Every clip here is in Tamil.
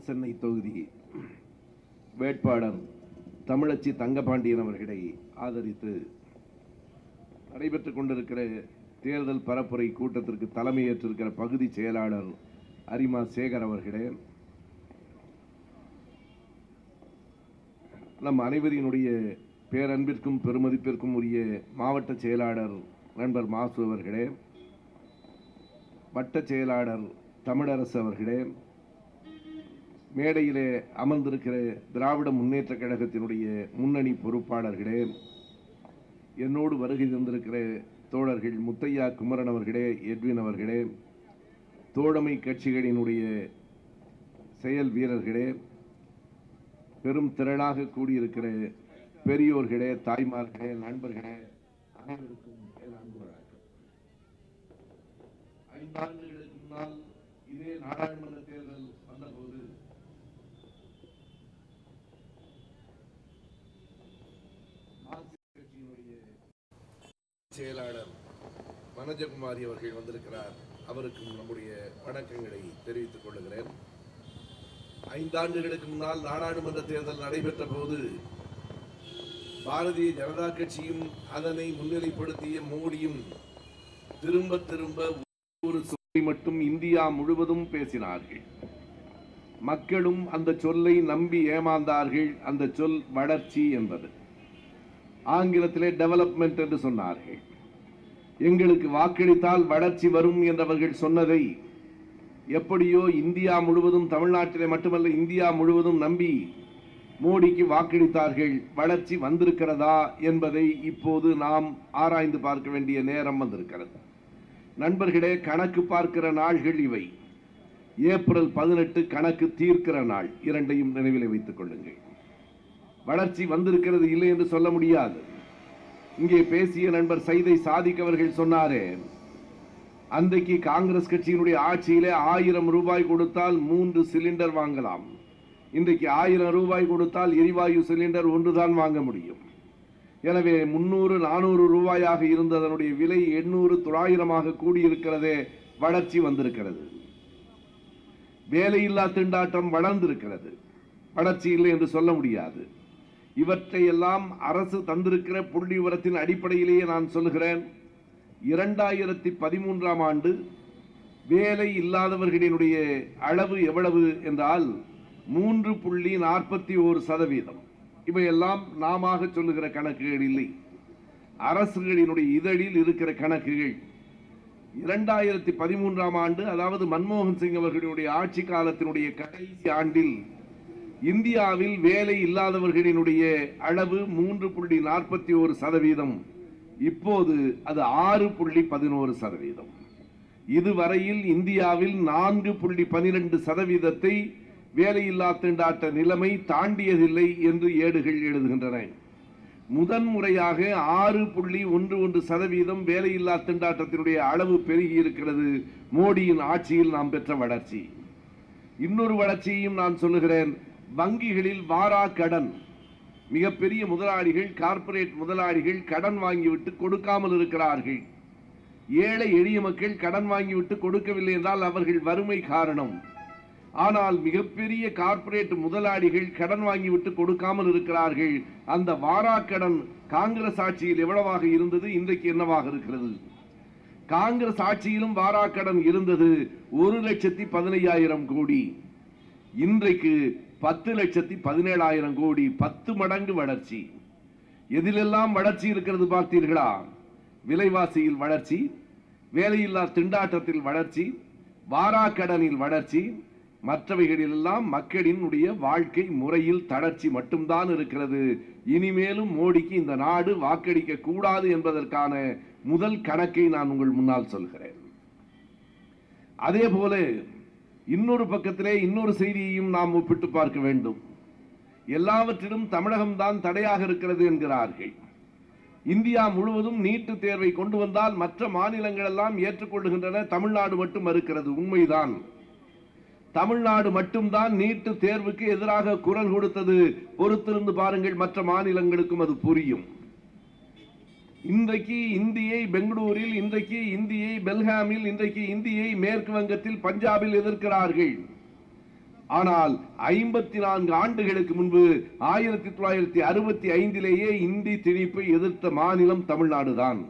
தென் சென்னை தொகுதி. வேட்பாளர் தமிழச்சி தங்கபாண்டியன் அவர்களை ஆதரித்து நடைபெற்றுக் கொண்டிருக்கிற தேர்தல் பரப்புரை கூட்டத்திற்கு தலைமையேற்றிருக்கிற பகுதி செயலாளர் அரிமா சேகர் அவர்களே நம் அனைவரினுடைய பேரன்பிற்கும் பெருமதிப்பிற்கும் உரிய மாவட்ட செயலாளர் நண்பர் மாசு அவர்களே வட்ட செயலாளர் தமிழரசு அவர்களே மேடையிலே அமர்ந்திருக்கிற திராவிட முன்னேற்ற கழகத்தினுடைய முன்னணி பொறுப்பாளர்களே என்னோடு வருகை தந்திருக்கிற தோழர்கள் முத்தையா குமரன் அவர்களே எட்வின் அவர்களே தோழமை கட்சிகளினுடைய செயல் வீரர்களே பெரும் திரளாக கூடியிருக்கிற பெரியோர்களே தாய்மார்களே நண்பர்களே அனைவருக்கும் ஐந்தாண்டுகளுக்கு முன்னால் இதே நாடாளுமன்ற தேர்தல் வந்தபோது மார்க்சிஸ்ட் கட்சியினுடைய செயலாளர் மனோஜகுமாரி அவர்கள் வந்திருக்கிறார். அவருக்கும் நம்முடைய வணக்கங்களை தெரிவித்துக் கொள்கிறேன் ஐந்தாண்டுகளுக்கு முன்னால் நாடாளுமன்ற தேர்தல் நடைபெற்ற போது பாரதிய ஜனதா கட்சியும் அதனை முன்னிலைப்படுத்திய மோடியும் திரும்ப திரும்ப ஒரு சொல்லை மட்டும் இந்தியா முழுவதும் பேசினார்கள். மக்களும் அந்த சொல்லை நம்பி ஏமாந்தார்கள். அந்த சொல் வளர்ச்சி என்பது. ஆங்கிலத்திலே டெவலப்மெண்ட் என்று சொன்னார்கள். எங்களுக்கு வாக்களித்தால் வளர்ச்சி வரும் என்றவர்கள் சொன்னதை எப்படியோ இந்தியா முழுவதும் தமிழ்நாட்டிலே மட்டுமல்ல இந்தியா முழுவதும் நம்பி மோடிக்கு வாக்களித்தார்கள். வளர்ச்சி வந்திருக்கிறதா என்பதை இப்போது நாம் ஆராய்ந்து பார்க்க வேண்டிய நேரம் வந்திருக்கிறது. நண்பர்களே கணக்கு பார்க்கிற நாள்கள் இவை. ஏப்ரல் பதினெட்டு கணக்கு தீர்க்கிற நாள். இரண்டையும் நினைவில் வைத்துக் கொள்ளுங்கள். வளர்ச்சி வந்திருக்கிறது இல்லை என்று சொல்ல முடியாது. இங்கே பேசிய நண்பர் சைதை சாதிக் அவர்கள் சொன்னாரே அன்றைக்கு காங்கிரஸ் கட்சியினுடைய ஆட்சியிலே ஆயிரம் ரூபாய் கொடுத்தால் மூன்று சிலிண்டர் வாங்கலாம். இன்றைக்கு ஆயிரம் ரூபாய் கொடுத்தால் எரிவாயு சிலிண்டர் ஒன்றுதான் வாங்க முடியும். எனவே முன்னூறு நானூறு ரூபாயாக இருந்த அதனுடைய விலை எண்ணூறு தொள்ளாயிரமாக கூடியிருக்கிறதே வளர்ச்சி வந்திருக்கிறது. வேலையில்லா திண்டாட்டம் வளர்ந்திருக்கிறது. வளர்ச்சி இல்லை என்று சொல்ல முடியாது. இவற்றையெல்லாம் அரசு தந்திருக்கிற புள்ளி விவரத்தின் அடிப்படையிலேயே நான் சொல்லுகிறேன். இரண்டாயிரத்தி பதிமூன்றாம் ஆண்டு வேலை இல்லாதவர்களினுடைய அளவு எவ்வளவு என்றால் மூன்று புள்ளி நாற்பத்தி ஓரு சதவீதம். இவையெல்லாம் நாம சொல்லுகிற கணக்குகள் இல்லை. அரசுகளினுடைய இதழில் இருக்கிற கணக்குகள். இரண்டாயிரத்தி பதிமூன்றாம் ஆண்டு அதாவது மன்மோகன் சிங் அவர்களுடைய ஆட்சி காலத்தினுடைய கடைசி ஆண்டில் இந்தியாவில் வேலை இல்லாதவர்களினுடைய அளவு மூன்று புள்ளி நாற்பத்தி ஒரு சதவீதம். இப்போது அது ஆறு புள்ளி பதினோரு சதவீதம். இதுவரையில் இந்தியாவில் நான்கு புள்ளி பனிரெண்டு சதவீதத்தை வேலையில்லா திண்டாட்ட நிலைமை தாண்டியதில்லை என்று ஏடுகள் எழுதுகின்றன. முதன் முறையாக ஆறு புள்ளி ஒன்று ஒன்று சதவீதம் வேலையில்லா திண்டாட்டத்தினுடைய அளவு பெருகி இருக்கிறது. மோடியின் ஆட்சியில் நாம் பெற்ற வளர்ச்சி. இன்னொரு வளர்ச்சியையும் நான் சொல்லுகிறேன். வங்கிகளில் வாரா கடன். மிகப்பெரிய முதலாளிகள் கார்ப்பரேட் முதலாளிகள் கடன் வாங்கிவிட்டு கொடுக்காமல் இருக்கிறார்கள். ஏழை எளிய மக்கள் கடன் வாங்கிவிட்டு கொடுக்கவில்லை என்றால் அவர்கள் வறுமை காரணம். ஆனால் மிகப்பெரிய கார்ப்பரேட் முதலாளிகள் கடன் வாங்கிவிட்டு கொடுக்காமல் இருக்கிறார்கள். அந்த வாராக்கடன் காங்கிரஸ் ஆட்சியில் எவ்வளவாக இருந்தது? இன்றைக்கு என்னவாக இருக்கிறது? காங்கிரஸ் ஆட்சியிலும் வாராக்கடன் இருந்தது ஒரு லட்சத்தி பதினையாயிரம் கோடி. இன்றைக்கு பத்து லட்சத்தி பதினேழாயிரம் கோடி பத்து மடங்கு வளர்ச்சி. எதிலெல்லாம் வளர்ச்சி இருக்கிறது பார்த்தீர்களா? விலைவாசியில் வளர்ச்சி வேலையில்லா திண்டாட்டத்தில் வளர்ச்சி வாராக்கடனில் வளர்ச்சி மற்றவைகளிலெல்லாம் மக்களினுடைய வாழ்க்கை முறையில் தளர்ச்சி மட்டும்தான் இருக்கிறது. இனிமேலும் மோடிக்கு இந்த நாடு வாக்களிக்க கூடாது என்பதற்கான முதல் கணக்கை நான் உங்கள் முன்னால் சொல்கிறேன். அதே போல இன்னொரு பக்கத்திலே இன்னொரு செய்தியையும் நாம் ஒப்பிட்டு பார்க்க வேண்டும். எல்லாவற்றிலும் தமிழகம்தான் தடையாக இருக்கிறது என்கிறார்கள். இந்தியா முழுவதும் நீட்டு தேர்வை கொண்டு வந்தால் மற்ற மாநிலங்கள் எல்லாம் ஏற்றுக்கொள்கின்றன தமிழ்நாடு மட்டும் மறுக்கிறது. உண்மைதான். தமிழ்நாடு மட்டும்தான் நீட்டு தேர்வுக்கு எதிராக குரல் கொடுத்தது. பொறுத்திருந்து பாருங்கள் மற்ற மாநிலங்களுக்கும் அது புரியும். இன்றைக்கு இந்தியை பெங்களூரில் இன்றைக்கு இந்தியை பெல்காமில் இன்றைக்கு இந்தியை மேற்கு வங்கத்தில் பஞ்சாபில் எதிர்க்கிறார்கள். ஆனால் ஐம்பத்தி நான்கு ஆண்டுகளுக்கு முன்பு ஆயிரத்தி தொள்ளாயிரத்தி அறுபத்தி ஐந்திலேயே இந்தி திணிப்பை எதிர்த்த மாநிலம் தமிழ்நாடு தான்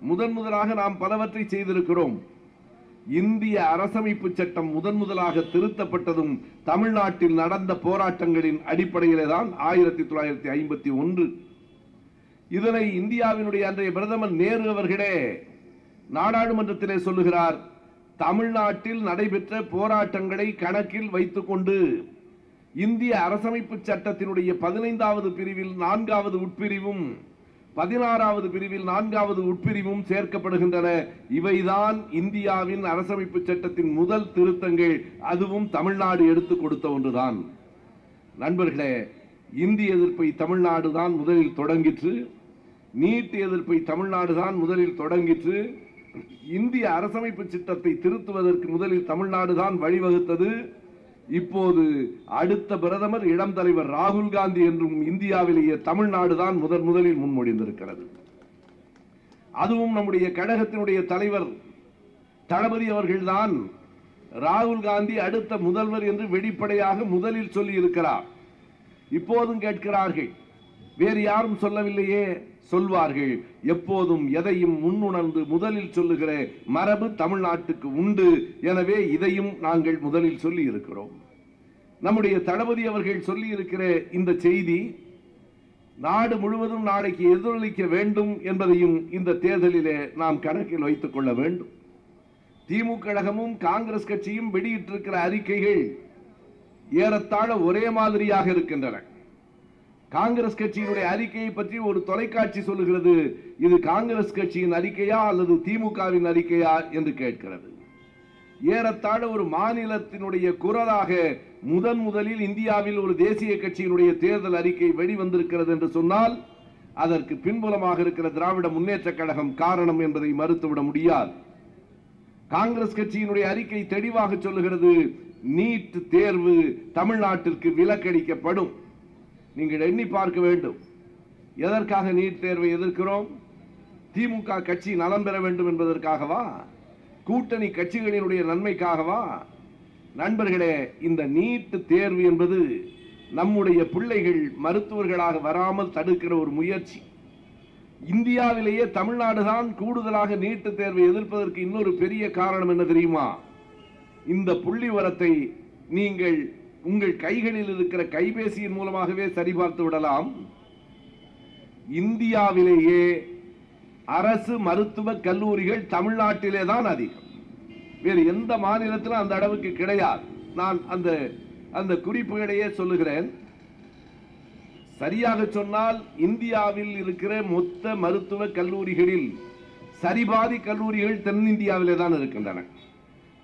முதன் முதலாக நாம் பலவற்றை செய்திருக்கிறோம். இந்திய அரசமைப்பு சட்டம் முதன் முதலாக திருத்தப்பட்டதும் தமிழ்நாட்டில் நடந்த போராட்டங்களின் அடிப்படையிலே தான் ஆயிரத்தி தொள்ளாயிரத்தி ஐம்பத்தி ஒன்று. இதனை இந்தியாவினுடைய அன்றைய பிரதமர் நேரு அவர்களே நாடாளுமன்றத்திலே சொல்லுகிறார் தமிழ்நாட்டில் நடைபெற்ற போராட்டங்களை கணக்கில் வைத்துக்கொண்டு இந்திய அரசமைப்பு சட்டத்தினுடைய பதினைந்தாவது பிரிவில் நான்காவது உட்பிரிவும் பதினாறாவது பிரிவில் நான்காவது உட்பிரிவும் சேர்க்கப்படுகின்றன. இவைதான் இந்தியாவின் அரசமைப்பு சட்டத்தின் முதல் திருத்தங்கள். அதுவும் தமிழ்நாடு எடுத்துக் கொடுத்த ஒன்றுதான். நண்பர்களே இந்திய எதிர்ப்பை தமிழ்நாடு தான் முதலில் தொடங்கிற்று. நீட் எதிர்ப்பை தமிழ்நாடு தான் முதலில் தொடங்கிற்று. இந்திய அரசமைப்பு சட்டத்தை திருத்துவதற்கு முதலில் தமிழ்நாடு தான் வழிவகுத்தது. இப்போது அடுத்த பிரதமர் இளம் தலைவர் ராகுல் காந்தி என்றும் இந்தியாவிலேயே தமிழ்நாடு தான் முதன் முதலில் முன்மொழிந்திருக்கிறது. அதுவும் நம்முடைய கழகத்தினுடைய தலைவர் தளபதி அவர்கள்தான் ராகுல் காந்தி அடுத்த முதல்வர் என்று வெளிப்படையாக முதலில் சொல்லி இருக்கிறார் இப்போதும் கேட்கிறார்கள் வேறு யாரும் சொல்லவில்லையே? சொல்வார்கள். எப்போதும் எதையும் முன்னுணர்ந்து முதலில் சொல்லுகிற மரபு தமிழ்நாட்டுக்கு உண்டு. எனவே இதையும் நாங்கள் முதலில் சொல்லி இருக்கிறோம் நம்முடைய தளபதி அவர்கள் சொல்லி இருக்கிற இந்த செய்தி நாடு முழுவதும் நாளைக்கு எதிரொலிக்க வேண்டும் என்பதையும் இந்த தேர்தலிலே நாம் கணக்கில் வைத்துக் கொள்ள வேண்டும். திமுக கழகமும் காங்கிரஸ் கட்சியும் வெளியிட்டிருக்கிற அறிக்கைகள் ஏறத்தாழ ஒரே மாதிரியாக இருக்கின்றன. காங்கிரஸ் கட்சியினுடைய அறிக்கையை பற்றி ஒரு தொலைக்காட்சி சொல்லுகிறது. இது காங்கிரஸ் கட்சியின் அறிக்கையா அல்லது திமுகவின் அறிக்கையா என்று கேட்கிறது. ஏறத்தாழ ஒரு மாநிலத்தினுடைய குரலாக முதன் முதலில் இந்தியாவில் ஒரு தேசிய கட்சியினுடைய தேர்தல் அறிக்கை வெளிவந்திருக்கிறது என்று சொன்னால் அதற்கு பின்புலமாக இருக்கிற திராவிட முன்னேற்ற கழகம் காரணம் என்பதை மறுத்துவிட முடியாது. காங்கிரஸ் கட்சியினுடைய அறிக்கை தெளிவாக சொல்லுகிறது நீட் தேர்வு தமிழ்நாட்டிற்கு விலக்களிக்கப்படும் நீங்கள் எண்ணி பார்க்க வேண்டும். எதற்காக நீட் தேர்வை எதிர்க்கிறோம்? திமுக கட்சி நலம் பெற வேண்டும் என்பதற்காகவா? கூட்டணி கட்சிகளினுடைய நன்மைக்காகவா? நண்பர்களே இந்த நீட் தேர்வு என்பது நம்முடைய பிள்ளைகள் மருத்துவர்களாக வராமல் தடுக்கிற ஒரு முயற்சி. இந்தியாவிலேயே தமிழ்நாடு தான் கூடுதலாக நீட்டு தேர்வை எதிர்ப்பதற்கு இன்னொரு பெரிய காரணம் என்ன தெரியுமா? இந்த புள்ளி வரத்தை நீங்கள் உங்கள் கைகளில் இருக்கிற கைபேசியின் மூலமாகவே சரிபார்த்து விடலாம். இந்தியாவிலேயே அரசு மருத்துவ கல்லூரிகள் தமிழ்நாட்டிலே தான் அதிகம். வேறு எந்த மாநிலத்திலும் அந்த அளவுக்கு கிடையாது. நான் அந்த அந்த குறிப்புகளையே சொல்லுகிறேன். சரியாக சொன்னால் இந்தியாவில் இருக்கிற மொத்த மருத்துவ கல்லூரிகளில் சரிபாதி கல்லூரிகள் தென்னிந்தியாவிலே தான் இருக்கின்றன.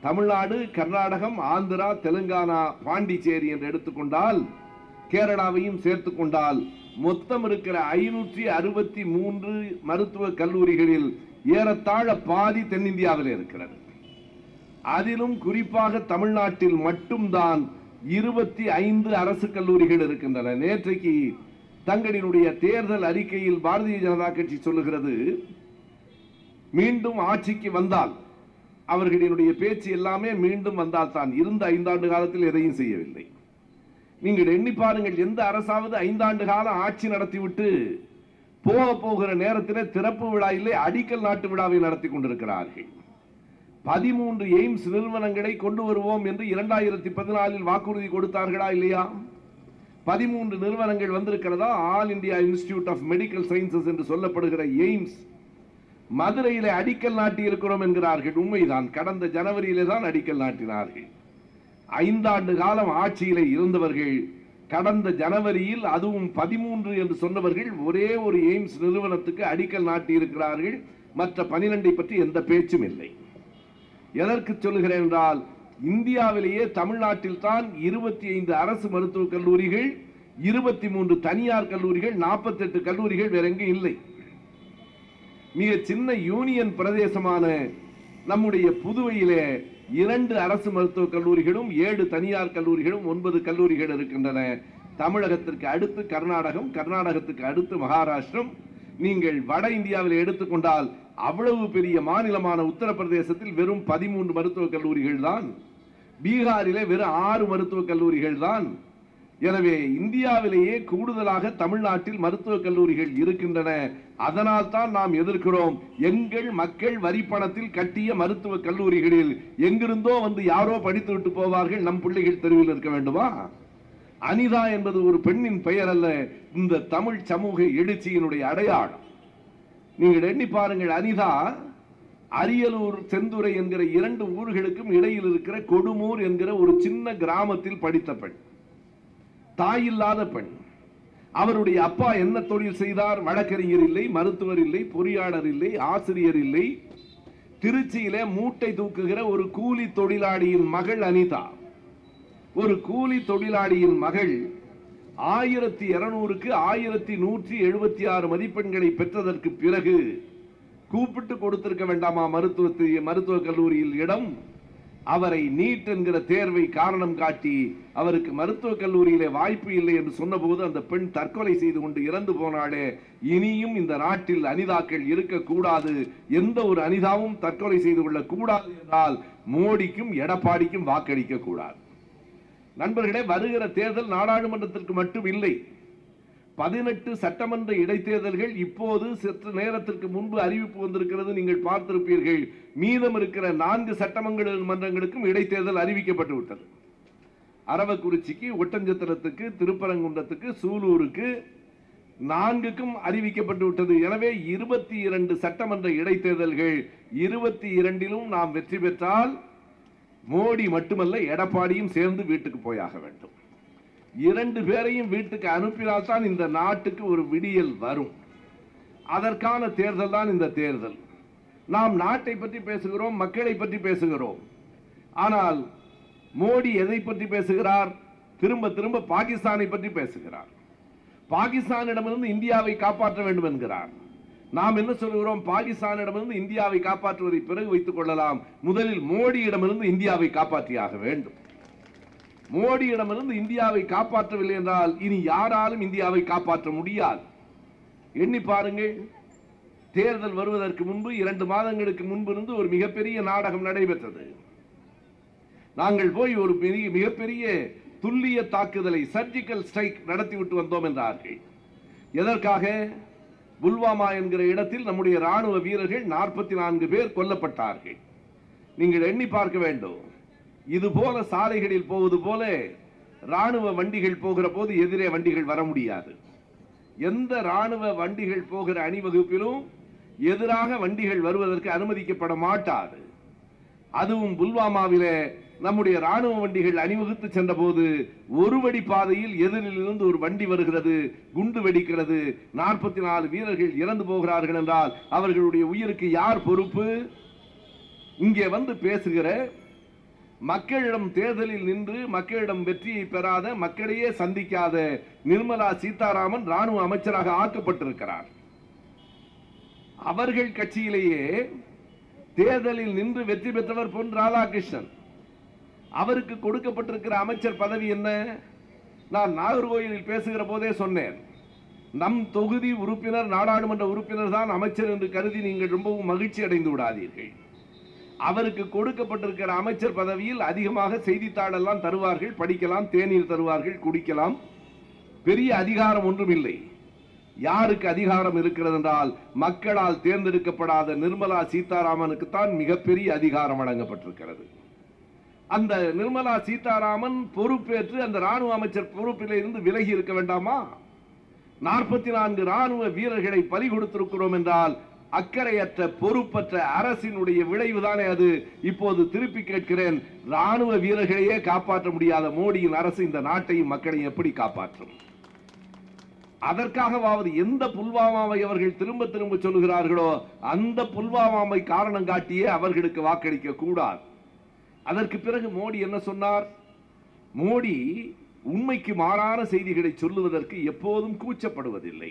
தமிழ்நாடு கர்நாடகம் ஆந்திரா தெலுங்கானா பாண்டிச்சேரி என்று எடுத்துக்கொண்டால் கேரளாவையும் சேர்த்துக் கொண்டால் மொத்தம் இருக்கிற ஐநூற்றி அறுபத்தி மூன்று மருத்துவ கல்லூரிகளில் ஏறத்தாழ பாதி தென்னிந்தியாவில் இருக்கிறது. அதிலும் குறிப்பாக தமிழ்நாட்டில் மட்டும்தான் இருபத்தி ஐந்து அரசு கல்லூரிகள் இருக்கின்றன. நேற்றைக்கு தங்களினுடைய தேர்தல் அறிக்கையில் பாரதிய ஜனதா கட்சி சொல்லுகிறது மீண்டும் ஆட்சிக்கு வந்தால் அவர்களினுடைய பேச்சு எல்லாமே மீண்டும் வந்தால் தான் இருந்த ஐந்தாண்டு காலத்தில் எதையும் செய்யவில்லை. நீங்கள் எண்ணி பாருங்கள் எந்த அரசாவது ஐந்தாண்டு காலம் ஆட்சி நடத்திவிட்டு போக போகிற நேரத்தில் திறப்பு விழா இல்லை அடிக்கல் நாட்டு விழாவை நடத்தி கொண்டிருக்கிறார்கள். பதிமூன்று எய்ம்ஸ் நிறுவனங்களை கொண்டு வருவோம் என்று இரண்டாயிரத்தி பதினாலில் வாக்குறுதி கொடுத்தார்களா இல்லையா? பதிமூன்று நிறுவனங்கள் வந்திருக்கிறதா? All India institute of medical sciences என்று சொல்லப்படுகிற எய்ம்ஸ் மதுரையிலே அடிக்கல் நாட்டி இருக்கிறோம் என்கிறார்கள். உண்மைதான். கடந்த ஜனவரியிலே தான் அடிக்கல் நாட்டினார்கள். ஐந்தாண்டு காலம் ஆட்சியிலே இருந்தவர்கள் கடந்த ஜனவரியில் அதுவும் பதிமூன்று என்று சொன்னவர்கள் ஒரே ஒரு எய்ம்ஸ் நிறுவனத்துக்கு அடிக்கல் நாட்டி இருக்கிறார்கள் மற்ற பனிரெண்டை பற்றி எந்த பேச்சும் இல்லை. எதற்கு சொல்லுகிறேன் என்றால் இந்தியாவிலேயே தமிழ்நாட்டில் தான் இருபத்தி ஐந்து அரசு மருத்துவக் கல்லூரிகள் இருபத்தி மூன்று தனியார் கல்லூரிகள் நாற்பத்தெட்டு கல்லூரிகள் வேற எங்கும் இல்லை. மிக சின்ன யூனியன் பிரதேசமான நம்முடைய புதுவையிலே இரண்டு அரசு மருத்துவக் கல்லூரிகளும் ஏழு தனியார் கல்லூரிகளும் ஒன்பது கல்லூரிகள் இருக்கின்றன. தமிழகத்திற்கு அடுத்து கர்நாடகம் கர்நாடகத்துக்கு அடுத்து மகாராஷ்டிரம். நீங்கள் வட இந்தியாவில் எடுத்துக்கொண்டால் அவ்வளவு பெரிய மாநிலமான உத்தரப்பிரதேசத்தில் வெறும் பதிமூன்று மருத்துவக் கல்லூரிகள் தான். பீகாரிலே வெறும் ஆறு மருத்துவக் கல்லூரிகள் தான். எனவே இந்தியாவிலேயே கூடுதலாக தமிழ்நாட்டில் மருத்துவக் கல்லூரிகள் இருக்கின்றன. அதனால் தான் நாம் எதிர்க்கிறோம். எங்கள் மக்கள் வரி பணத்தில் கட்டிய மருத்துவக் கல்லூரிகளில் எங்கிருந்தோ வந்து யாரோ படித்து விட்டு போவார்கள் நம் பிள்ளைகள் தெருவில் இருக்க வேண்டுமா? அனிதா என்பது ஒரு பெண்ணின் பெயர் அல்ல. இந்த தமிழ் சமூக எழுச்சியினுடைய அடையாளம். நீங்கள் எண்ணி பாருங்கள் அனிதா அரியலூர் செந்துறை என்கிற இரண்டு ஊர்களுக்கும் இடையில் இருக்கிற கொடுமூர் என்கிற ஒரு சின்ன கிராமத்தில் படித்த பெண். தாயில்லாத பெண். அவருடைய அப்பா என்ன தொழில் செய்தார்? வழக்கறிஞர் இல்லை மருத்துவர் இல்லை பொறியாளர் இல்லை ஆசிரியர் இல்லை. திருச்சியில மூட்டை தூக்குகிற ஒரு கூலி தொழிலாளியின் மகள் அனிதா. ஒரு கூலி தொழிலாளியின் மகள் ஆயிரத்தி இருநூறுக்கு ஆயிரத்தி நூற்றி எழுபத்தி ஆறு மதிப்பெண்களை பெற்றதற்கு பிறகு கூப்பிட்டு கொடுத்திருக்க வேண்டாமா மருத்துவத்தை மருத்துவக் கல்லூரியில் இடம்? அவரை நீட் என்கிற தேர்வை காரணம் காட்டி அவருக்கு மருத்துவக் கல்லூரியிலே வாய்ப்பு இல்லை என்று சொன்னபோது அந்த பெண் தற்கொலை செய்து கொண்டு இறந்து போனாலே இனியும் இந்த நாட்டில் அனிதாக்கள் இருக்கக்கூடாது. எந்த ஒரு அனிதாவும் தற்கொலை செய்து கொள்ளக் கூடாது என்றால் மோடிக்கும் எடப்பாடிக்கும் வாக்களிக்க கூடாது. நண்பர்களே வருகிற தேர்தல் நாடாளுமன்றத்திற்கு மட்டும் இல்லை. பதினெட்டு சட்டமன்ற இடைத்தேர்தல்கள் இப்போது சற்று நேரத்திற்கு முன்பு அறிவிப்பு வந்திருக்கிறது. நீங்கள் பார்த்திருப்பீர்கள் மீதம் இருக்கிற நான்கு சட்டமன்ற மன்றங்களுக்கும் இடைத்தேர்தல் அறிவிக்கப்பட்டு விட்டது. அரவக்குறிச்சிக்கு ஒட்டஞ்சத்திரத்துக்கு திருப்பரங்குன்றத்துக்கு சூலூருக்கு நான்குக்கும் அறிவிக்கப்பட்டு விட்டது. எனவே இருபத்தி இரண்டு சட்டமன்ற இடைத்தேர்தல்கள் இருபத்தி இரண்டிலும் நாம் வெற்றி பெற்றால் மோடி மட்டுமல்ல எடப்பாடியும் சேர்ந்து வீட்டுக்கு போயாக வேண்டும். இரண்டு பேரையும் வீட்டுக்கு அனுப்பினால்தான் இந்த நாட்டுக்கு ஒரு விடியல் வரும். அதற்கான தேர்தல் தான் இந்த தேர்தல். நாம் நாட்டை பற்றி பேசுகிறோம் மக்களை பற்றி பேசுகிறோம். ஆனால் மோடி எதை பற்றி பேசுகிறார்? திரும்ப திரும்ப பாகிஸ்தானை பற்றி பேசுகிறார். பாகிஸ்தானிடமிருந்து இந்தியாவை காப்பாற்ற வேண்டும் என்கிறார். நாம் என்ன சொல்கிறோம்? பாகிஸ்தானிடமிருந்து இந்தியாவை காப்பாற்றுவதை பிறகு வைத்துக் கொள்ளலாம். முதலில் மோடியிடமிருந்து இந்தியாவை காப்பாற்றியாக வேண்டும். மோடியிடமிருந்து இந்தியாவை காப்பாற்றவில்லை என்றால் இனி யாராலும் இந்தியாவை காப்பாற்ற முடியாது. எண்ணி பாருங்கள் தேர்தல் வருவதற்கு முன்பு இரண்டு மாதங்களுக்கு முன்பு இருந்து ஒரு மிகப்பெரிய நாடகம் நடைபெற்றது. நாங்கள் போய் ஒரு பெரிய மிகப்பெரிய துல்லிய தாக்குதலை சர்ஜிக்கல் ஸ்ட்ரைக் நடத்திவிட்டு வந்தோம் என்றார்கள். எதற்காக? புல்வாமா என்கிற இடத்தில் நம்முடைய ராணுவ வீரர்கள் நாற்பத்தி நான்கு பேர் கொல்லப்பட்டார்கள். நீங்கள் எண்ணி பார்க்க வேண்டும். இது போல சாலைகளில் போவது போல ராணுவ வண்டிகள் போகிற போது எதிரே வண்டிகள் வர முடியாது. எந்த ராணுவ வண்டிகள் போகிற அணிவகுப்பிலும் எதிராக வண்டிகள் வருவதற்கு அனுமதிக்கப்பட மாட்டாது. அதுவும் புல்வாமாவில நம்முடைய ராணுவ வண்டிகள் அணிவகுத்து சென்றபோது ஒரு வடி பாதையில் எதிரில் இருந்து ஒரு வண்டி வருகிறது குண்டு வெடிக்கிறது. நாற்பத்தி நாலு வீரர்கள் இறந்து போகிறார்கள் என்றால் அவர்களுடைய உயிருக்கு யார் பொறுப்பு? இங்கே வந்து பேசுகிற மக்களிடம் தேர்தலில் நின்று மக்களிடம் வெற்றியை பெறாத மக்களையே சந்திக்காத நிர்மலா சீதாராமன் ராணுவ அமைச்சராக ஆக்கப்பட்டிருக்கிறார். அவர்கள் கட்சியிலேயே தேர்தலில் நின்று வெற்றி பெற்றவர் பொன் ராதாகிருஷ்ணன். அவருக்கு கொடுக்கப்பட்டிருக்கிற அமைச்சர் பதவி என்ன? நான் நாகர்கோயிலில் பேசுகிற போதே சொன்னேன். நம் தொகுதி உறுப்பினர் நாடாளுமன்ற உறுப்பினர் தான் அமைச்சர் என்று கருதி நீங்கள் ரொம்பவும் மகிழ்ச்சி அடைந்து விடாதீர்கள். அவருக்கு கொடுக்கப்பட்டிருக்கிற அமைச்சர் பதவியில் அதிகமாக செய்தித்தாளெல்லாம் தருவார்கள் படிக்கலாம் தேநீர் தருவார்கள் குடிக்கலாம். பெரிய அதிகாரம் ஒன்றும் இல்லை யாருக்கு அதிகாரம் இருக்கிறது என்றால் மக்களால் தேர்ந்தெடுக்கப்படாத நிர்மலா சீதாராமனுக்கு தான் மிகப்பெரிய அதிகாரம் வழங்கப்பட்டிருக்கிறது. அந்த நிர்மலா சீதாராமன் பொறுப்பேற்று அந்த ராணுவ அமைச்சர் பொறுப்பில் இருந்து விலகி இருக்க வேண்டாமா? நாற்பத்தி நான்கு ராணுவ வீரர்களை பலி கொடுத்திருக்கிறோம் என்றால் அக்கறையற்ற பொறுப்பற்ற அரசினுடைய விளைவுதானே அது. இப்போது திருப்பி கேட்கிறேன் ராணுவ வீரர்களையே காப்பாற்ற முடியாத மோடியின் அரசு இந்த நாட்டையும் மக்களையும் எப்படி காப்பாற்றும்? அதற்காகவாவது எந்த புல்வாமாவை அவர்கள் திரும்ப திரும்ப சொல்லுகிறார்களோ அந்த புல்வாமாவை காரணம் காட்டியே அவர்களுக்கு வாக்களிக்க கூடாது. அதற்கு பிறகு மோடி என்ன சொன்னார்? மோடி உண்மைக்கு மாறான செய்திகளை சொல்லுவதற்கு எப்போதும் கூச்சப்படுவதில்லை.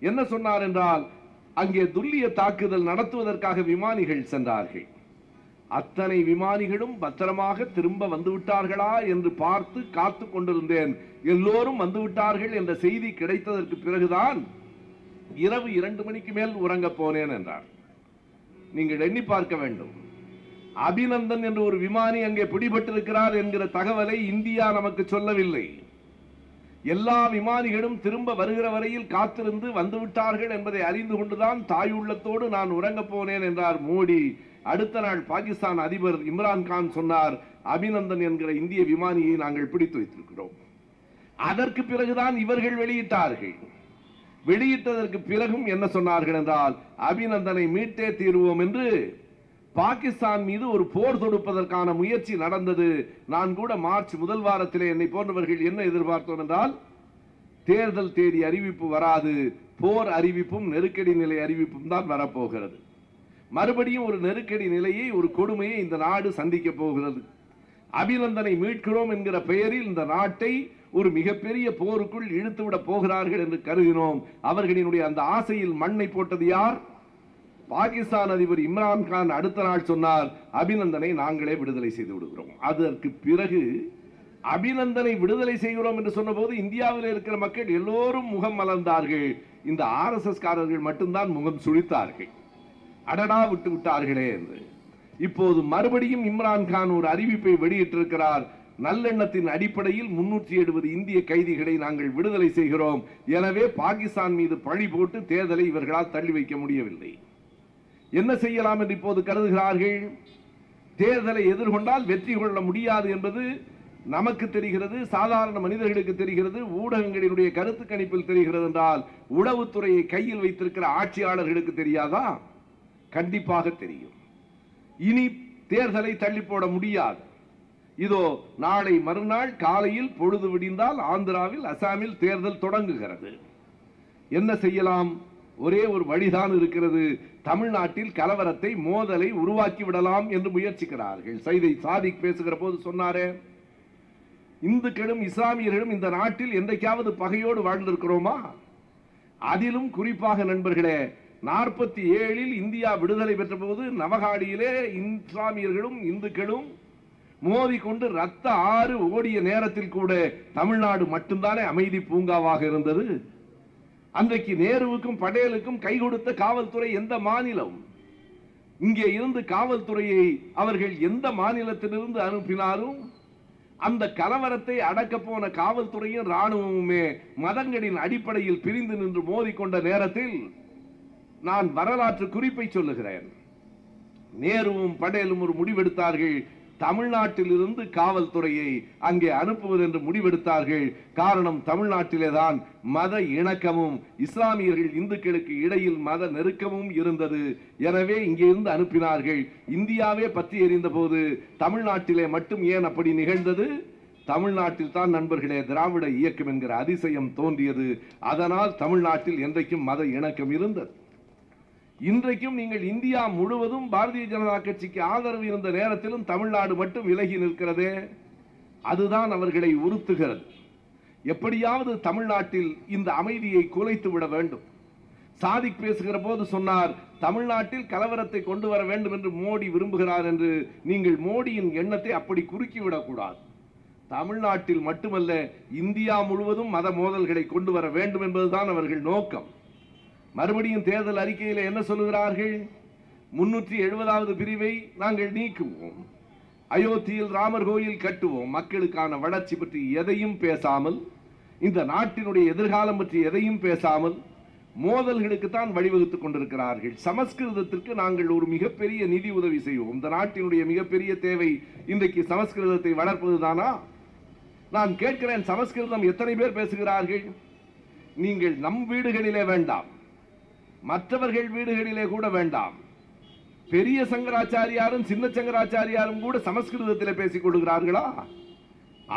என்ன சொன்னார் என்றால் அங்கே துல்லிய தாக்குதல் நடத்துவதற்காக விமானிகள் சென்றார்கள். அத்தனை விமானிகளும் பத்திரமாக திரும்ப வந்துவிட்டார்களா என்று பார்த்து காத்து கொண்டிருந்தேன். எல்லோரும் வந்துவிட்டார்கள் என்ற செய்தி கிடைத்ததற்கு பிறகுதான் இரவு இரண்டு மணிக்கு மேல் உறங்க போனேன் என்றார். நீங்கள் எண்ணி பார்க்க வேண்டும். அபிநந்தன் என்ற ஒரு விமானி அங்கே பிடிபட்டிருக்கிறார் என்கிற தகவலை இந்தியா நமக்கு சொல்லவில்லை. எல்லா விமானிகளும் திரும்ப வருகிற வரையில் காத்திருந்து வந்துவிட்டார்கள் என்பதை அறிந்து கொண்டுதான் தாயுள்ளத்தோடு நான் உறங்கப் போனேன் என்றார் மோடி. அடுத்த நாள் பாகிஸ்தான் அதிபர் இம்ரான் கான் சொன்னார் அபிநந்தன் என்கிற இந்திய விமானியை நாங்கள் பிடித்து வைத்திருக்கிறோம். அதற்கு பிறகுதான் இவர்கள் வெளியிட்டார்கள். வெளியிட்டதற்கு பிறகும் என்ன சொன்னார்கள் என்றால் அபிநந்தனை மீட்டே தீருவோம் என்று பாகிஸ்தான் மீது ஒரு போர் தொடுப்பதற்கான முயற்சி நடந்தது. நான் கூட மார்ச் முதல் வாரத்திலே என்னை போன்றவர்கள் என்ன எதிர்பார்த்தோம் என்றால் தேர்தல் தேதி அறிவிப்பு வராது. போர் அறிவிப்பும் நெருக்கடி நிலை அறிவிப்பும் தான் வரப்போகிறது. மறுபடியும் ஒரு நெருக்கடி நிலையை ஒரு கொடுமையை இந்த நாடு சந்திக்க போகிறது. அபிநந்தனை மீட்கிறோம் என்கிற பெயரில் இந்த நாட்டை ஒரு மிகப்பெரிய போருக்குள் இழுத்துவிட போகிறார்கள் என்று கருதினோம். அவர்களினுடைய அந்த ஆசையில் மண்ணை போட்டது யார்? பாகிஸ்தான் அதிபர் இம்ரான் கான் அடுத்த நாள் சொன்னார் அபிநந்தனை நாங்களே விடுதலை செய்து விடுகிறோம். அதற்கு பிறகு அபிநந்தனை விடுதலை செய்கிறோம் என்று சொன்னபோது இந்தியாவில் இருக்கிற மக்கள் எல்லோரும் முகம் மலர்ந்தார்கள். இந்த ஆர்எஸ்எஸ் காரர்கள் மட்டும்தான் முகம் சுழித்தார்கள். அடடா விட்டு விட்டார்களே என்று. இப்போது மறுபடியும் இம்ரான் கான் ஒரு அறிவிப்பை வெளியிட்டிருக்கிறார். நல்லெண்ணத்தின் அடிப்படையில் முன்னூற்றி எழுபது இந்திய கைதிகளை நாங்கள் விடுதலை செய்கிறோம். எனவே பாகிஸ்தான் மீது பழி போட்டு தேர்தலை இவர்களால் தள்ளி வைக்க முடியவில்லை. என்ன செய்யலாம் என்று இப்போது கருதுகிறார்கள்? தேர்தலை எதிர்கொண்டால் வெற்றி கொள்ள முடியாது என்பது நமக்கு தெரிகிறது சாதாரண மனிதர்களுக்கு தெரிகிறது ஊடகங்களினுடைய கருத்து கணிப்பில் தெரிகிறது என்றால் உளவுத்துறையை கையில் வைத்திருக்கிற ஆட்சியாளர்களுக்கு தெரியாதா? கண்டிப்பாக தெரியும். இனி தேர்தலை தள்ளி போட முடியாது. இதோ நாளை மறுநாள் காலையில் பொழுது விடிந்தால் ஆந்திராவில் அசாமில் தேர்தல் தொடங்குகிறது. என்ன செய்யலாம்? ஒரே ஒரு வழிதான் இருக்கிறது. தமிழ்நாட்டில் கலவரத்தை மோதலை உருவாக்கி விடலாம் என்று முயற்சிக்கிறார்கள். சைதை சாதிக் பேசுகிற போது சொன்னாரே இந்துக்களும் இஸ்லாமியர்களும் இந்த நாட்டில் என்றைக்காவது பகையோடு வாழ்ந்திருக்கிறோமா? அதிலும் குறிப்பாக நண்பர்களே நாற்பத்தி ஏழில் இந்தியா விடுதலை பெற்ற போது நவகாடியிலே இஸ்லாமியர்களும் இந்துக்களும் மோதிக்கொண்டு ரத்த ஆறு ஓடிய நேரத்தில் கூட தமிழ்நாடு மட்டும்தானே அமைதி பூங்காவாக இருந்தது? அன்றைக்கு நேருவுக்கும் படேலுக்கும் கை கொடுத்த காவல்துறை எந்த மாநிலம்? இங்கே இருந்து காவல்துறையை அவர்கள் எந்த மாநிலத்திலிருந்து அனுப்பினாலும் அந்த கலவரத்தை அடக்க போன காவல்துறையும் ராணுவமுமே மதங்களின் அடிப்படையில் பிரிந்து நின்று மோதிக்கொண்ட நேரத்தில் நான் வரலாற்று குறிப்பை சொல்லுகிறேன். நேருவும் படேலும் ஒரு முடிவெடுத்தார்கள். தமிழ்நாட்டிலிருந்து காவல்துறையை அங்கே அனுப்புவது என்று முடிவெடுத்தார்கள். காரணம் தமிழ்நாட்டிலே தான் மத இணக்கமும் இஸ்லாமியர்கள் இந்துக்களுக்கு இடையில் மத நெருக்கமும் இருந்தது. எனவே இங்கே இருந்து அனுப்பினார்கள். இந்தியாவே பற்றி எறிந்த போது தமிழ்நாட்டிலே மட்டும் ஏன் அப்படி நிகழ்ந்தது? தமிழ்நாட்டில் தான் நண்பர்களே திராவிட இயக்கம் என்கிற அதிசயம் தோன்றியது. அதனால் தமிழ்நாட்டில் என்றைக்கும் மத இணக்கம் இருந்தது. இன்றைக்கும் நீங்கள் இந்தியா முழுவதும் பாரதிய ஜனதா கட்சிக்கு ஆதரவு இருந்த நேரத்திலும் தமிழ்நாடு மட்டும் விலகி நிற்கிறதே? அதுதான் அவர்களை உறுத்துகிறது. எப்படியாவது தமிழ்நாட்டில் இந்த அமைதியை குலைத்து விட வேண்டும். சாதிக் பேசுகிற போது சொன்னார் தமிழ்நாட்டில் கலவரத்தை கொண்டு வர வேண்டும் என்று மோடி விரும்புகிறார் என்று நீங்கள் மோடியின் எண்ணத்தை அப்படி குறுக்கிவிடக்கூடாது தமிழ்நாட்டில் மட்டுமல்ல இந்தியா முழுவதும் மத மோதல்களை கொண்டு வர வேண்டும் என்பதுதான் அவர்கள் நோக்கம். மறுபடியும் தேர்தல் அறிக்கையில் என்ன சொல்லுகிறார்கள்? முன்னூற்றி எழுபதாவது பிரிவை நாங்கள் நீக்குவோம். அயோத்தியில் ராமர் கோயில் கட்டுவோம். மக்களுக்கான வளர்ச்சி பற்றி எதையும் பேசாமல் இந்த நாட்டினுடைய எதிர்காலம் பற்றி எதையும் பேசாமல் மோதல்களுக்கு தான் வழிவகுத்துக் கொண்டிருக்கிறார்கள். சமஸ்கிருதத்திற்கு நாங்கள் ஒரு மிகப்பெரிய நிதி உதவி செய்வோம். இந்த நாட்டினுடைய மிகப்பெரிய தேவை இன்றைக்கு சமஸ்கிருதத்தை வளர்ப்பதுதானா? நான் கேட்கிறேன் சமஸ்கிருதம் எத்தனை பேர் பேசுகிறார்கள்? நீங்கள் நம் வீடுகளிலே வேண்டாம். மற்றவர்கள் வீடுகளிலே கூட வேண்டாம். பெரிய சங்கராச்சாரியாரும் சின்ன சங்கராச்சாரியாரும் கூட சமஸ்கிருதத்தில் பேசிக் கொள்கிறார்களா?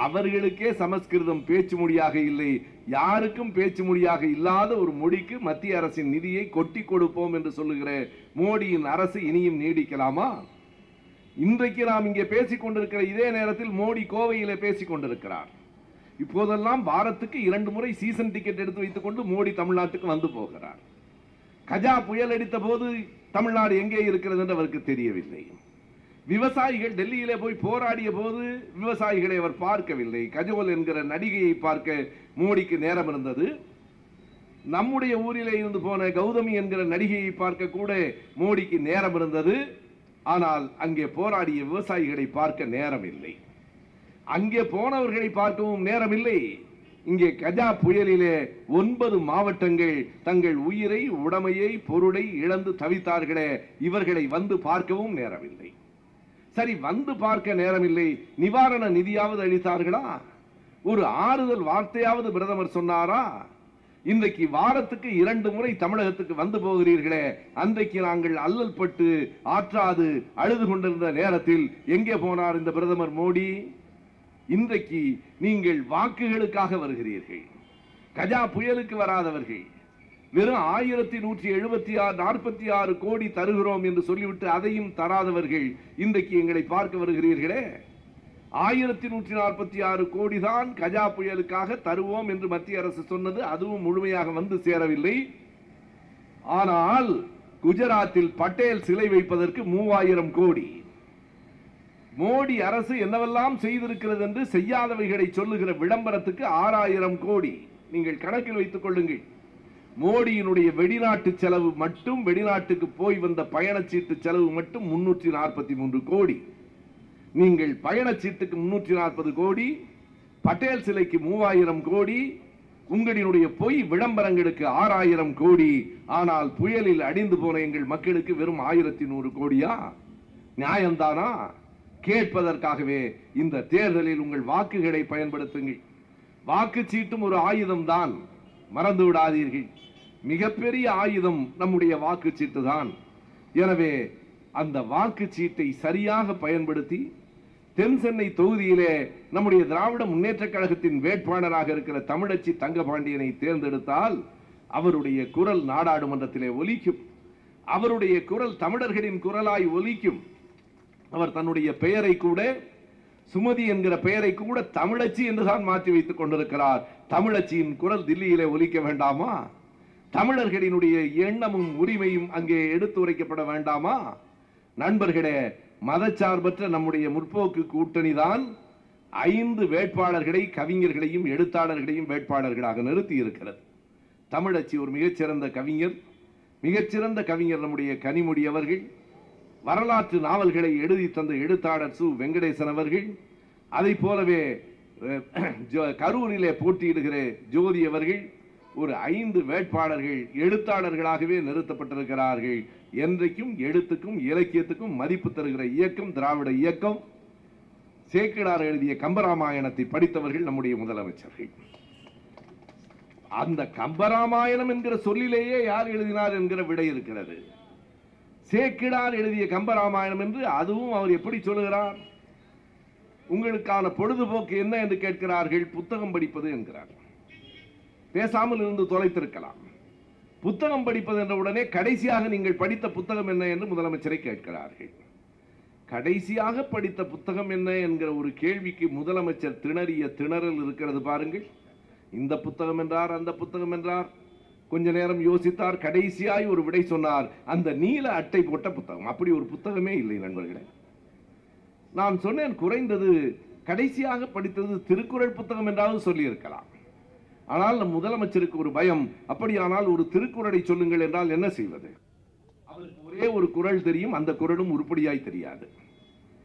அவர்களுக்கே சமஸ்கிருதம் பேச்சு மொழியாக இல்லை. யாருக்கும் பேச்சு மொழியாக இல்லாத ஒரு மொழிக்கு மத்திய அரசின் நிதியை கொட்டி கொடுப்போம் என்று சொல்லுகிற மோடியின் அரசு இனியும் நீடிக்கலாமா? இன்றைக்கு நாம் இங்கே பேசிக் கொண்டிருக்கிற இதே நேரத்தில் மோடி கோவையிலே பேசிக் கொண்டிருக்கிறார். இப்போதெல்லாம் வாரத்துக்கு இரண்டு முறை சீசன் டிக்கெட் எடுத்து வைத்துக் கொண்டு மோடி தமிழ்நாட்டுக்கு வந்து போகிறார். கஜா புயல் அடித்த போது தமிழ்நாடு எங்கே இருக்கிறது என்று அவருக்கு தெரியவில்லை. விவசாயிகள் டெல்லியிலே போய் போராடிய போது விவசாயிகளை அவர் பார்க்கவில்லை. கஜோல் என்கிற நடிகையை பார்க்க மோடிக்கு நேரம் இருந்தது. நம்முடைய ஊரிலே இருந்து போன கௌதமி என்கிற நடிகையை பார்க்க கூட மோடிக்கு நேரம் இருந்தது. ஆனால் அங்கே போராடிய விவசாயிகளை பார்க்க நேரம் இல்லை. அங்கே போனவர்களை பார்க்கவும் நேரமில்லை இங்கே கஜா புயலிலே ஒன்பது மாவட்டங்கள் தங்கள் உயிரை உடமையை பொருளை இழந்து தவித்தார்களே இவர்களை வந்து பார்க்கவும் நேரமில்லை. சரி வந்து பார்க்க நேரமில்லை. நிவாரண நிதியாவது அளித்தார்களா? ஒரு ஆறுதல் வார்த்தையாவது பிரதமர் சொன்னாரா? இன்றைக்கு வாரத்துக்கு இரண்டு முறை தமிழகத்துக்கு வந்து போகிறீர்களே அன்றைக்கு நாங்கள் அல்லல் பட்டு ஆற்றாது அழுது கொண்டிருந்த நேரத்தில் எங்கே போனார் இந்த பிரதமர் மோடி? இன்றைக்கு நீங்கள் வாக்குகளுக்காக வருகிறீர்கள். கஜா புயலுக்கு வராதவர்கள் வெறும் ஆயிரத்தி நூற்றி எழுபத்தி ஆறு நாற்பத்தி ஆறு கோடி தருகிறோம் என்று சொல்லிவிட்டு அதையும் தராதவர்கள் இன்றைக்கு எங்களை பார்க்க வருகிறீர்களே. ஆயிரத்தி நூற்றி நாற்பத்தி ஆறு கோடி தான் கஜா புயலுக்காக தருவோம் என்று மத்திய அரசு சொன்னது அதுவும் முழுமையாக வந்து சேரவில்லை. ஆனால் குஜராத்தில் பட்டேல் சிலை வைப்பதற்கு மூவாயிரம் கோடி. மோடி அரசு என்னவெல்லாம் செய்திருக்கிறது என்று செய்யாதவைகளை சொல்லுகிற விளம்பரத்துக்கு ஆறாயிரம் கோடி. நீங்கள் கணக்கில் வைத்துக் கொள்ளுங்கள். மோடியினுடைய வெளிநாட்டு செலவு மட்டும் வெளிநாட்டுக்கு போய் வந்த பயணச்சீட்டு செலவு மட்டும் முன்னூற்றி நாற்பத்தி மூன்று கோடி. நீங்கள் பயணச்சீட்டுக்கு முன்னூற்றி நாற்பது கோடி பட்டேல் சிலைக்கு மூவாயிரம் கோடி உங்களினுடைய பொய் விளம்பரங்களுக்கு ஆறாயிரம் கோடி. ஆனால் புயலில் அடிந்து போன எங்கள் மக்களுக்கு வெறும் ஆயிரத்தி நூறு கோடியா? நியாயம்தானா? கேட்பதற்காகவே இந்த தேர்தலில் உங்கள் வாக்குகளை பயன்படுத்துங்கள். வாக்குச்சீட்டும் ஒரு ஆயுதம் தான் மறந்து விடாதீர்கள் மிகப்பெரிய ஆயுதம் நம்முடைய வாக்குச்சீட்டு தான் எனவே அந்த வாக்குச்சீட்டை சரியாக பயன்படுத்தி தென் சென்னை தொகுதியிலே நம்முடைய திராவிட முன்னேற்றக் கழகத்தின் வேட்பாளராக இருக்கிற தமிழச்சி தங்கபாண்டியனை தேர்ந்தெடுத்தால் அவருடைய குரல் நாடாளுமன்றத்திலே ஒலிக்கும். அவருடைய குரல் தமிழர்களின் குரலாய் ஒலிக்கும். அவர் தன்னுடைய பெயரை கூட சுமதி என்கிற பெயரை கூட தமிழச்சி என்றுதான் மாற்றி வைத்துக் கொண்டிருக்கிறார். தமிழச்சியின் குரல் தில்லியிலே ஒலிக்க வேண்டாமா? தமிழர்களினுடைய எண்ணமும் உரிமையும் அங்கே எடுத்து உரைக்கப்பட வேண்டாமா? நண்பர்களே மதச்சார்பற்ற நம்முடைய முற்போக்கு கூட்டணி தான் ஐந்து வேட்பாளர்களை கவிஞர்களையும் எழுத்தாளர்களையும் வேட்பாளர்களாக நிறுத்தி இருக்கிறது தமிழச்சி ஒரு மிகச்சிறந்த கவிஞர். மிகச்சிறந்த கவிஞர் நம்முடைய கனிமொழி அவர்கள். வரலாற்று நாவல்களை எழுதி தந்த எழுத்தாளர் சு. வெங்கடேசன் அவர்கள் அதை போலவே கரூரிலே போட்டியிடுகிற ஜோதி அவர்கள் ஒரு ஐந்து வேட்பாளர்கள் எழுத்தாளர்களாகவே நிறுத்தப்பட்டிருக்கிறார்கள். என்றைக்கும் எழுத்துக்கும் இலக்கியத்துக்கும் மதிப்பு தருகிற இயக்கம் திராவிட இயக்கம். சேக்கிடார் எழுதிய கம்பராமாயணத்தை படித்தவர்கள் நம்முடைய முதலமைச்சர்கள். அந்த கம்பராமாயணம் என்கிற சொல்லிலேயே யார் எழுதினார் என்கிற விடை இருக்கிறது. சேக்கிடார் எழுதிய கம்பராமாயணம் என்று அதுவும் அவர் எப்படி சொல்லுகிறார்? உங்களுக்கான பொழுதுபோக்கு என்ன என்று கேட்கிறார்கள் புத்தகம் படிப்பது என்கிறார். பேசாமல் இருந்து தொலைத்திருக்கலாம். புத்தகம் படிப்பது என்ற உடனே கடைசியாக நீங்கள் படித்த புத்தகம் என்ன என்று முதலமைச்சரை கேட்கிறார்கள். கடைசியாக படித்த புத்தகம் என்ன என்கிற ஒரு கேள்விக்கு முதலமைச்சர் திணறிய திணறல் இருக்கிறது பாருங்கள். இந்த புத்தகம் என்றார் அந்த புத்தகம் என்றார். கொஞ்ச நேரம் யோசித்தார். கடைசியாய் ஒரு விடை சொன்னார். அந்த நீல அட்டை போட்ட புத்தகம். அப்படி ஒரு புத்தகமே இல்லை நண்பர்களே. நான் சொன்னேன் குறைந்தது கடைசியாக படித்தது திருக்குறள் புத்தகம் என்றாவது சொல்லியிருக்கலாம். ஆனால் நம் முதலமைச்சருக்கு ஒரு பயம். அப்படியானால் ஒரு திருக்குறளை சொல்லுங்கள் என்றால் என்ன செய்வது? அவருக்கு ஒரே ஒரு குறள் தெரியும். அந்த குரலும் உருப்படியாய் தெரியாது.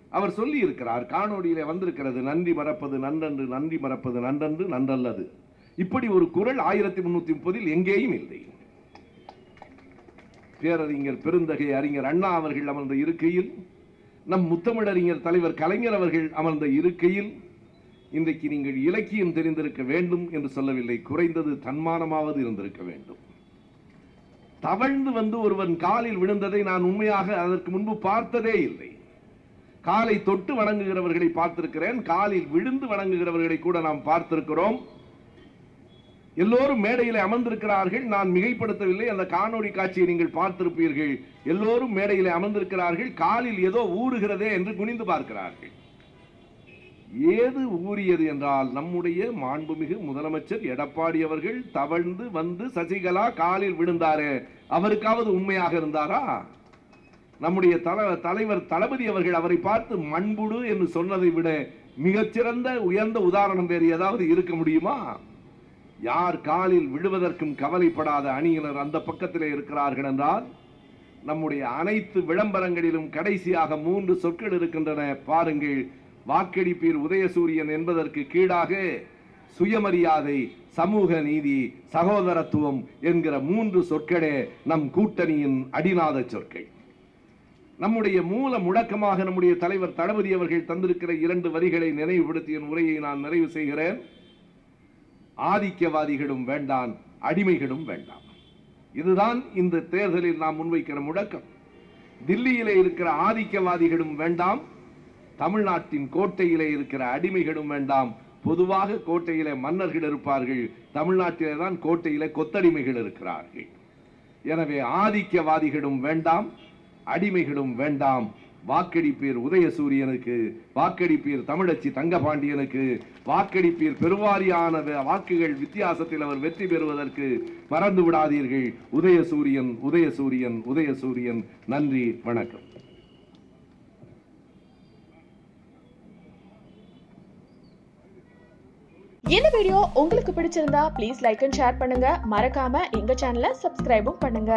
அவர் சொல்லி இருக்கிறார் காணொளியிலே வந்திருக்கிறது நன்றி மறப்பது நன்றன்று நன்றி மறப்பது நன்றன்று நன்றல்லது. இப்படி ஒரு குரல் ஆயிரத்தி முன்னூத்தி முப்பதில் எங்கேயும் இல்லை. பேரறிஞர் பெருந்தகை அறிஞர் அண்ணா அவர்கள் அமர்ந்த இருக்கையில் நம் முத்தமிழறிஞர் தலைவர் கலைஞர் அவர்கள் அமர்ந்த இருக்கையில் இன்றைக்கு நீங்கள் இலக்கியம் தெரிந்திருக்க வேண்டும் என்று சொல்லவில்லை குறைந்தது தன்மானமாவது இருந்திருக்க வேண்டும். தவழ்ந்து வந்து ஒருவன் காலில் விழுந்ததை நான் உண்மையாக அதற்கு முன்பு பார்த்ததே இல்லை. காலை தொட்டு வணங்குகிறவர்களை பார்த்திருக்கிறேன் காலில் விழுந்து வணங்குகிறவர்களை கூட நாம் பார்த்திருக்கிறோம். எல்லோரும் மேடையில் அமர்ந்திருக்கிறார்கள். நான் மிகைப்படுத்தவில்லை. அந்த காணொளி காட்சியை நீங்கள் பார்த்திருப்பீர்கள். எல்லோரும் மேடையில் அமர்ந்திருக்கிறார்கள். காலில் ஏதோ ஊறுகிறதே என்று குனிந்து பார்க்கிறார்கள். ஏது ஊறியது என்றால் நம்முடைய மாண்புமிகு முதலமைச்சர் எடப்பாடி அவர்கள் தவழ்ந்து வந்து சசிகலா காலில் விழுந்தாரே அவருக்காவது உண்மையாக இருந்தாரா? நம்முடைய தல தலைவர் தளபதி அவர்கள் அவரை பார்த்து மண்புடு என்று சொன்னதை விட மிகச்சிறந்த உயர்ந்த உதாரணம் வேறு ஏதாவது இருக்க முடியுமா? யார் காலில் விழுவதற்கும் கவலைப்படாத அணியினர் அந்த பக்கத்திலே இருக்கிறார்கள் என்றால் நம்முடைய அனைத்து விளம்பரங்களிலும் கடைசியாக மூன்று சொற்கள் இருக்கின்றன. பாருங்கள் வாக்கெடுப்பீர் உதயசூரியன் என்பதற்கு கீழாக சுயமரியாதை சமூக நீதி சகோதரத்துவம் என்கிற மூன்று சொற்களே நம் கூட்டணியின் அடிநாத சொற்கள். நம்முடைய மூல முழக்கமாக நம்முடைய தலைவர் தளபதி அவர்கள் தந்திருக்கிற இரண்டு வரிகளை நினைவுபடுத்திய உரையை நான் நிறைவு செய்கிறேன். ஆதிக்கவாதிகளும் வேண்டாம் அடிமைகளும் வேண்டாம். இதுதான் இந்த தேர்தலில் நாம் முன்வைக்கிற முழக்கம். தில்லியிலே இருக்கிற ஆதிக்கவாதிகளும் வேண்டாம் தமிழ்நாட்டின் கோட்டையிலே இருக்கிற அடிமைகளும் வேண்டாம். பொதுவாக கோட்டையிலே மன்னர்கள் இருப்பார்கள் தமிழ்நாட்டிலே தான் கோட்டையிலே கொத்தடிமைகள் இருக்கிறார்கள். எனவே ஆதிக்கவாதிகளும் வேண்டாம் அடிமைகளும் வேண்டாம். வாக்கெடுப்பீர் உதயசூரியனுக்கு வாக்கெடுப்பீர் தமிழச்சி தங்கபாண்டியனுக்கு வாக்கெடுப்பீர் பெருவாரியான வாக்குகள் வித்தியாசத்தில் அவர் வெற்றி பெறுவதற்கு மறந்து விடாதீர்கள். உதயசூரியன் உதயசூரியன் உதயசூரியன். நன்றி வணக்கம். இந்த வீடியோ உங்களுக்கு பிடிச்சிருந்தா ப்ளீஸ் லைக் அண்ட் ஷேர் பண்ணுங்க. மறக்காம எங்க சேனலை சப்ஸ்கிரைபும் பண்ணுங்க.